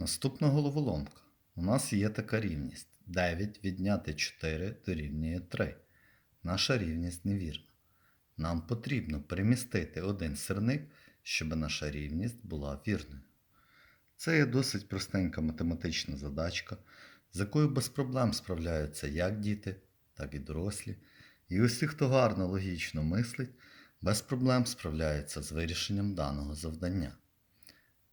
Наступна головоломка. У нас є така рівність. 9 відняти 4 дорівнює 3. Наша рівність невірна. Нам потрібно перемістити один сирник, щоб наша рівність була вірною. Це є досить простенька математична задачка, з якою без проблем справляються як діти, так і дорослі. І усі, хто гарно логічно мислить, без проблем справляються з вирішенням даного завдання.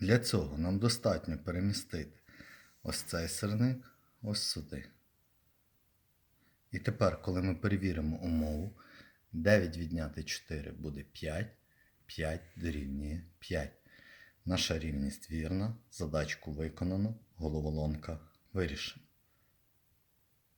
Для цього нам достатньо перемістити ось цей сирник ось сюди. І тепер, коли ми перевіримо умову, 9 відняти 4 буде 5, 5 дорівнює 5. Наша рівність вірна, задачку виконано, головоломка вирішена.